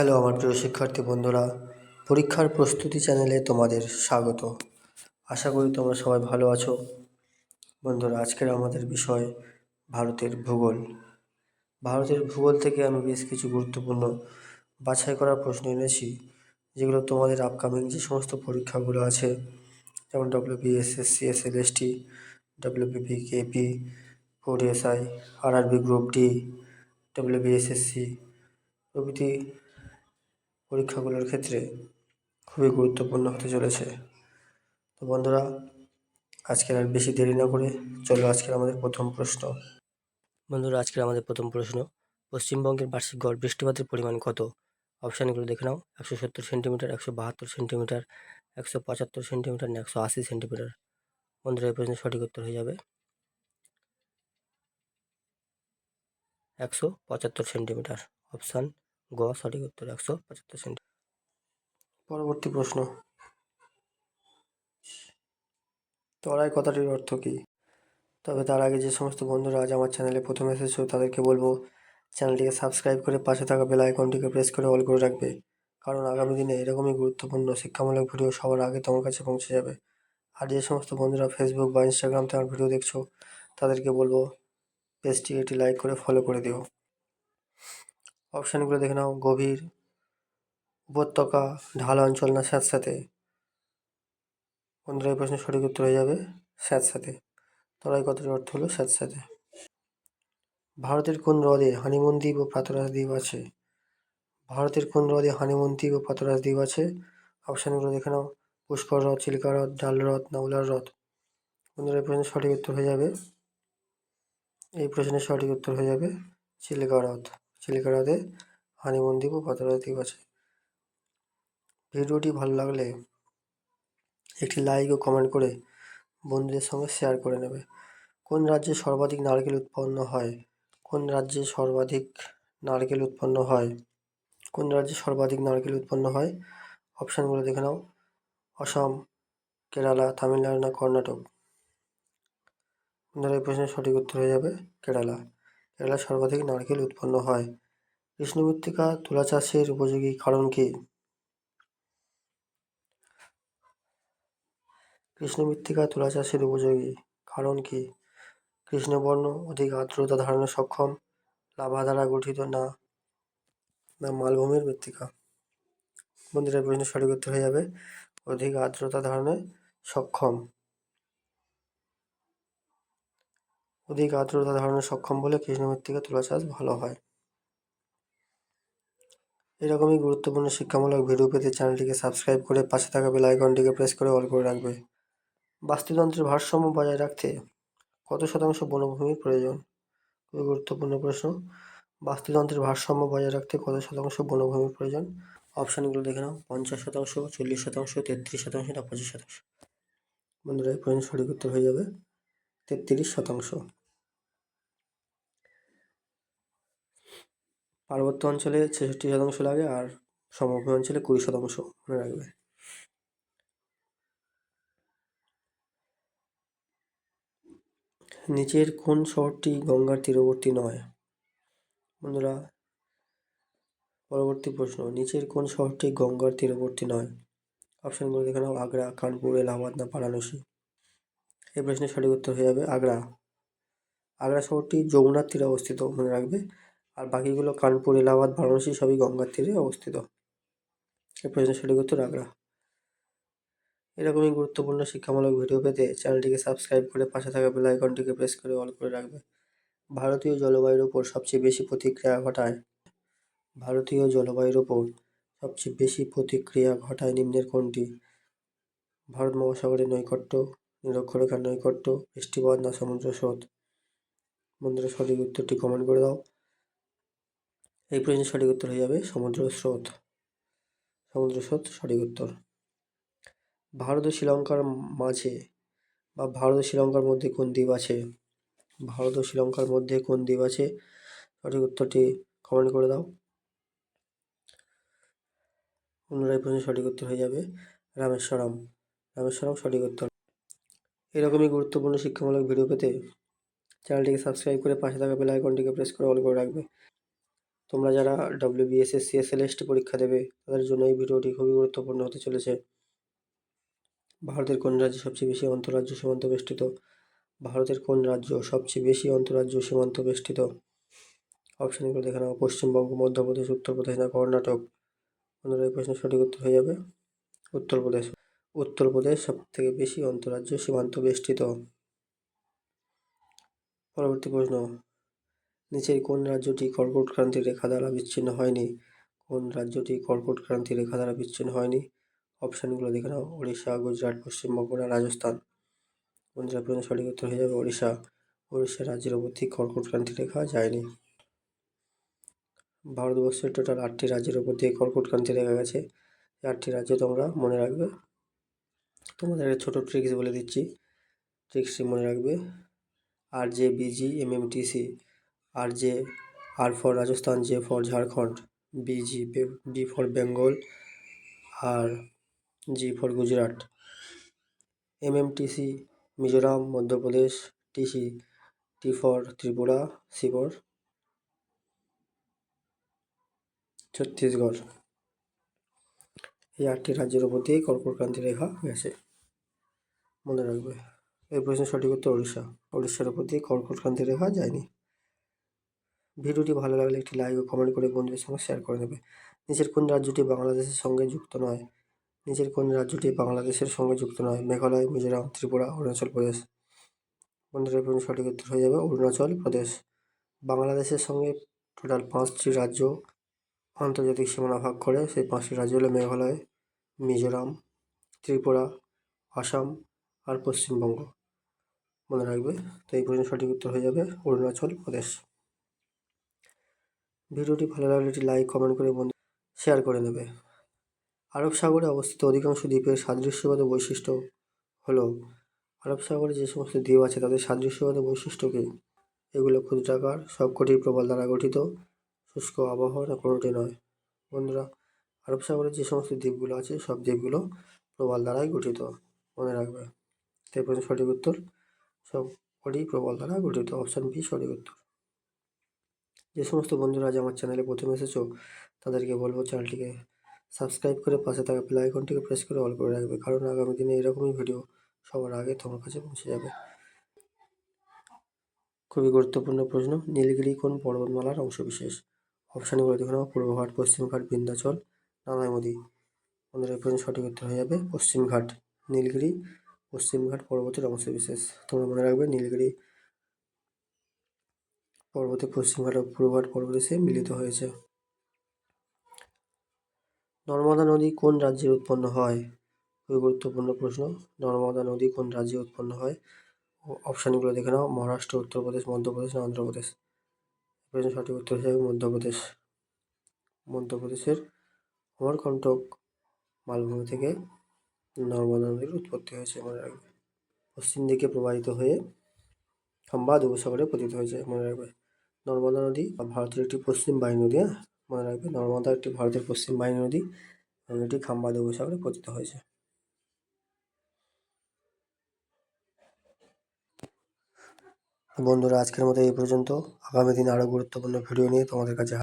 Hello আমার প্রিয় শিক্ষার্থী বন্ধুরা, পরীক্ষার প্রস্তুতি চ্যানেলে তোমাদের স্বাগত। আশা করি তোমরা সবাই ভালো আছো। বন্ধুরা, আজকের আমাদের বিষয় ভারতের ভূগোল। ভারতের ভূগোল থেকে আমি বেশ কিছু গুরুত্বপূর্ণ বাছাই করা প্রশ্ন এনেছি, যেগুলো তোমাদের আপকামিং যে সমস্ত পরীক্ষাগুলো আছে, যেমন WB SSC SLST WBP KP four SI RRB group D WB SSC প্রভৃতি পরীক্ষাগুলোর ক্ষেত্রে খুবই গুরুত্বপূর্ণ হতে চলেছে। তো বন্ধুরা, আজকের আর বেশি দেরি না করে চলো আজকের আমাদের প্রথম প্রশ্ন। বন্ধুরা, আজকের আমাদের প্রথম প্রশ্ন, পশ্চিমবঙ্গের বার্ষিক গড় বৃষ্টিপাতের পরিমাণ কত? অপশানগুলো দেখে নাও, একশো সত্তর সেন্টিমিটার, একশো বাহাত্তর সেন্টিমিটার, একশো পঁচাত্তর সেন্টিমিটার, না একশো আশি সেন্টিমিটার। বন্ধুরা, এই প্রশ্নের সঠিক উত্তর হয়ে যাবে। একশো পঁচাত্তর সেন্টিমিটার, অপশান গ, সঠিক উত্তর একশো পঁচাত্তর সেন্টিমিটার পরবর্তী প্রশ্ন। তরাই কথাটির অর্থ কী? তবে তার আগে যে সমস্ত বন্ধুরা আজ আমার চ্যানেলে প্রথম এসেছ, তাদেরকে বলব, চ্যানেলটিকে সাবস্ক্রাইব করে পাশে থাকা বেল আইকনটিকে প্রেস করে অল করে রাখবে। কারণ আগামী দিনে এরকমই গুরুত্বপূর্ণ, শিক্ষামূলক ভিডিও সবার আগে তোমার কাছে পৌঁছে যাবে। আর যে সমস্ত বন্ধুরা ফেসবুক বা ইনস্টাগ্রামতে আমার ভিডিও দেখছ, তাদেরকে বলব, পেজটিকে একটি লাইক করে ফলো করে দিও। অপশানগুলো দেখে নাও। গভীর উপত্যকা, ঢাল অঞ্চল না স্যাঁতস্যাঁতে? বন্ধুরা, এই প্রশ্নের সঠিক উত্তর হয়ে যাবে স্যাঁতস্যাঁতে। তরাই কথাটির অর্থ হলো স্যাঁতস্যাঁতে? ভারতের কোন হ্রদে হানিমুন দ্বীপ ও প্রাতরাস দ্বীপ আছে? ভারতের কোন হ্রদে হানিমুন দ্বীপ ও প্রাতরাস দ্বীপ আছে? অপশানগুলো দেখে নাও। পুষ্কর হ্রদ চিল্কা হ্রদ ডাল হ্রদ না উলার হ্রদ বন্ধুরা, এই প্রশ্নের সঠিক উত্তর হয়ে যাবে। এই প্রশ্নের সঠিক উত্তর হয়ে যাবে চিল্কা হ্রদ চিল্কা হ্রদে হানিমুন দ্বীপ ও প্রাতরাস দ্বীপ আছে। ভিডিওটি ভালো লাগলে একটি লাইক ও কমেন্ট করে বন্ধুদের সঙ্গে শেয়ার করে নেবে। কোন রাজ্যে সর্বাধিক নারকেল উৎপন্ন হয়? কোন রাজ্যে সর্বাধিক নারকেল উৎপন্ন হয়? কোন রাজ্যে সর্বাধিক নারকেল উৎপন্ন হয়? অপশানগুলো দেখে নাও। অসম, কেরালা, তামিলনাড়ু না কর্ণাটক? বন্ধুরা, এই প্রশ্নের সঠিক উত্তর হয়ে যাবে কেরালা। কেরালা সর্বাধিক নারকেল উৎপন্ন হয়। কৃষ্ণ মৃত্তিকা তুলা চাষের উপযোগী কারণ কি? কৃষ্ণ মৃত্তিকা তুলা চাষের উপযোগী কারণ কি? কৃষ্ণবর্ণ অধিক আর্দ্রতা ধারণে সক্ষম লাভা দ্বারা গঠিত না না মালভূমির মৃত্তিকা। বন্ধুরা প্রশ্নের সঠিক উত্তর হয়ে যাবে। অধিক আর্দ্রতা ধারণে সক্ষম। অধিক আর্দ্রতা ধারণে সক্ষম বলে কৃষ্ণ মৃত্তিকা তুলা চাষ ভালো হয়। এরকমই গুরুত্বপূর্ণ শিক্ষামূলক ভিডিও পেতে চ্যানেলটিকে সাবস্ক্রাইব করে পাশে থাকা বেল আইকনটিকে প্রেস করে অল করে রাখবে। বাস্তুতন্ত্রের ভারসাম্য বজায় রাখতে কত শতাংশ বনভূমির প্রয়োজন? খুবই গুরুত্বপূর্ণ প্রশ্ন। বাস্তুতন্ত্রের ভারসাম্য বজায় রাখতে কত শতাংশ বনভূমির প্রয়োজন? অপশানগুলো দেখে নাও। পঞ্চাশ শতাংশ, চল্লিশ শতাংশ, তেত্রিশ শতাংশ না পঁচিশ শতাংশ? বন্ধুরা, এই প্রশ্নের সঠিক উত্তর হয়ে যাবে তেত্রিশ শতাংশ। পার্বত্য অঞ্চলে ছেষট্টি শতাংশ লাগে আর সমভূমি অঞ্চলে কুড়ি শতাংশ মনে রাখবে। নিচের কোন শহরটি গঙ্গার তীরবর্তী নয়? বন্ধুরা, পরবর্তী প্রশ্ন, নিচের কোন শহরটি গঙ্গার তীরবর্তী নয়? অপশানগুলো দেখে নাও, আগ্রা, কানপুর, এলাহাবাদ না বারাণসী এই প্রশ্নের সঠিক উত্তর হয়ে যাবে আগ্রা। আগ্রা শহরটি যমুনার তীরে অবস্থিত মনে রাখবে। আর বাকিগুলো কানপুর, এলাহাবাদ, বারাণসী সবই গঙ্গার তীরে অবস্থিত। প্রশ্নের সঠিক উত্তর আগ্রা। এরকমই গুরুত্বপূর্ণ শিক্ষামূলক ভিডিও পেতে চ্যানেলটিকে সাবস্ক্রাইব করে পাশে থাকা বেল আইকনটিকে প্রেস করে অল করে রাখবে। ভারতীয় জলবায়ুর ওপর সবচেয়ে বেশি প্রতিক্রিয়া ঘটায় ভারতীয় জলবায়ুর ওপর সবচেয়ে বেশি প্রতিক্রিয়া ঘটায় নিম্নের কোনটি? ভারত মহাসাগরের নৈকট্য, নিরক্ষরেখার নৈকট্য, বৃষ্টিপাত না সমুদ্র স্রোত? বন্ধুরা সঠিক উত্তরটি কমেন্ট করে দাও। এই প্রশ্নের সঠিক উত্তর হয়ে যাবে সমুদ্র স্রোত। সমুদ্র স্রোত সঠিক উত্তর। ভারত ও শ্রীলঙ্কার মাঝে বা ভারত ও শ্রীলঙ্কার মধ্যে কোন দ্বীপ আছে? ভারত ও শ্রীলঙ্কার মধ্যে কোন দ্বীপ আছে? সঠিক উত্তরটি কমেন্ট করে দাও। পুনরায় প্রশ্নের সঠিক উত্তর হয়ে যাবে রামেশ্বরম। রামেশ্বরম সঠিক উত্তর। এরকমই গুরুত্বপূর্ণ শিক্ষামূলক ভিডিও পেতে চ্যানেলটিকে সাবস্ক্রাইব করে পাশে থাকা বেল আইকনটিকে প্রেস করে অল করে রাখবে। তোমরা যারা ডব্লিউবিএসএস সিএসএলএসটি পরীক্ষা দেবে, তাদের জন্য এই ভিডিওটি খুবই গুরুত্বপূর্ণ হতে চলেছে। ভারতের কোন রাজ্য সবচেয়ে বেশি অন্তরাজ্য সীমান্ত বেষ্টিত? ভারতের কোন রাজ্য সবচেয়ে বেশি অন্তরাজ্য সীমান্ত বেষ্টিত? অপশানগুলো দেখে নাও। পশ্চিমবঙ্গ, মধ্যপ্রদেশ, উত্তরপ্রদেশ না কর্ণাটক? বন্ধুরা, এই প্রশ্নের সঠিক উত্তর হয়ে যাবে উত্তরপ্রদেশ। উত্তরপ্রদেশ সব থেকে বেশি অন্তরাজ্য সীমান্ত বেষ্টিত। পরবর্তী প্রশ্ন। নিচের কোন রাজ্যটি কর্কট ক্রান্তি রেখা দ্বারা বিচ্ছিন্ন হয়নি? কোন রাজ্যটি কর্কট ক্রান্তি রেখা দ্বারা বিচ্ছিন্ন হয়নি? অপশানগুলো দেখে নাও। উড়িষ্যা গুজরাট পশ্চিমবঙ্গ না রাজস্থান। প্রশ্নের সঠিক উত্তর হয়ে যাবে? উড়িষ্যা উড়িষ্যা রাজ্যের ঠিক কর্কট ক্রান্তি রেখা যায়নি। ভারতবর্ষের টোটাল আটটি রাজ্যের উপর দিয়ে কর্কট ক্রান্তি রেখা গেছে। আটটি রাজ্য তোমরা মনে রাখবে। তোমাদের একটা ছোটো ট্রিক্স বলে দিচ্ছি। ট্রিক্সটি মনে রাখবে। R J BG M M T C R J R for Rajasthan, J for Jharkhand, B G B for Bengal, R G for Gujarat. M M T C Mizoram, Madhya Pradesh T C T for Tripura, C for Chhattisgarh. এই আটটি রাজ্যের উপর দিয়েই কর্কটক্রান্তি রেখা গেছে। মনে রাখবে, এই প্রশ্নের সঠিক উত্তর উড়িষ্যা উড়িষ্যার উপর দিয়ে কর্কটক্রান্তি রেখা যায়নি। ভিডিওটি ভালো লাগলে একটি লাইক ও কমেন্ট করে বন্ধুদের সঙ্গে শেয়ার করে দেবে। নিচের কোন রাজ্যটি বাংলাদেশের সঙ্গে যুক্ত নয়? নিচের কোন রাজ্যটি বাংলাদেশের সঙ্গে যুক্ত নয়? মেঘালয়, মিজোরাম, ত্রিপুরা, অরুণাচল প্রদেশ। বন্ধুরা সঠিক উত্তর হয়ে যাবে অরুণাচল প্রদেশ। বাংলাদেশের সঙ্গে টোটাল পাঁচটি রাজ্য আন্তর্জাতিক সীমানা ভাগ করে, সেই পাঁচটি রাজ্য হলো মেঘালয়, মিজোরাম, ত্রিপুরা, আসাম আর পশ্চিমবঙ্গ। মনে রাখবে? তো এই প্রশ্নের সঠিক উত্তর হয়ে যাবে অরুণাচল প্রদেশ। ভিডিওটি ভালো লাগলে একটি লাইক কমেন্ট করে বন্ধু শেয়ার করে নেবে। আরব সাগরে অবস্থিত অধিকাংশ দ্বীপের সাদৃশ্যগত বৈশিষ্ট্য হলো, আরব সাগরে যে সমস্ত দ্বীপ আছে তাদের সাদৃশ্যগত বৈশিষ্ট্য কী? এগুলো ক্ষুদ্রাকার সবকটি প্রবল দ্বারা গঠিত, শুষ্ক আবহাওয়া কোনোটি নয়। বন্ধুরা, আরব সাগরের যে সমস্ত দ্বীপগুলো আছে, সব দ্বীপগুলো প্রবাল দ্বারাই গঠিত, মনে রাখবে। তাই সঠিক উত্তর সব কটি প্রবল দ্বারা গঠিত অপশান বি সঠিক উত্তর। যে সমস্ত বন্ধুরা আজ আমার চ্যানেলে প্রথম এসেছ, তাদেরকে বলব চ্যানেলটিকে সাবস্ক্রাইব করে পাশে থাকা বেল আইকনটিকে প্রেস করে অল করে রাখবে। কারণ আগামী দিনে এরকমই ভিডিও সবার আগে তোমার কাছে পৌঁছে যাবে। খুবই গুরুত্বপূর্ণ প্রশ্ন, নীলগিরি কোন পর্বতমালার অংশবিশেষ? অপশানগুলো দেখে নাও পূর্বঘাট পশ্চিমঘাট বিন্ধ্যাচল নানাইমদি আমাদের এই প্রশ্ন সঠিক উত্তর হয়ে যাবে পশ্চিমঘাট নীলগিরি পশ্চিমঘাট পর্বতের অংশবিশেষ। তোমরা মনে রাখবে নীলগিরি পর্বতে পশ্চিমঘাট পূর্বঘাট পর্বত এসে মিলিত হয়েছে। নর্মদা নদী কোন রাজ্যে উৎপন্ন হয়? খুবই গুরুত্বপূর্ণ প্রশ্ন। নর্মদা নদী কোন রাজ্যে উৎপন্ন হয়? অপশানগুলো দেখে নাও। মহারাষ্ট্র, উত্তরপ্রদেশ, মধ্যপ্রদেশ না অন্ধ্রপ্রদেশ? প্রশ্ন সঠিক উত্তর হিসাবে মধ্যপ্রদেশ। মধ্যপ্রদেশের অমরকণ্টক মালভূমি থেকে নর্মদা নদীর উৎপত্তি হয়েছে, মনে রাখবে। পশ্চিম দিকে প্রবাহিত হয়ে খাম্বাদ উপসাগরে পতিত হয়েছে, মনে রাখবে। নর্মদা নদী ভারতের একটি পশ্চিম বাহি নদী হ্যাঁ মনে রাখবে। নর্মদা একটি ভারতের পশ্চিম বাহি নদী এটি খাম্বাদ উপসাগরে পতিত হয়েছে। বন্ধুরা, আজকের মতো এই পর্যন্ত। আগামী দিন আরও গুরুত্বপূর্ণ ভিডিও নিয়ে তোমাদের কাছে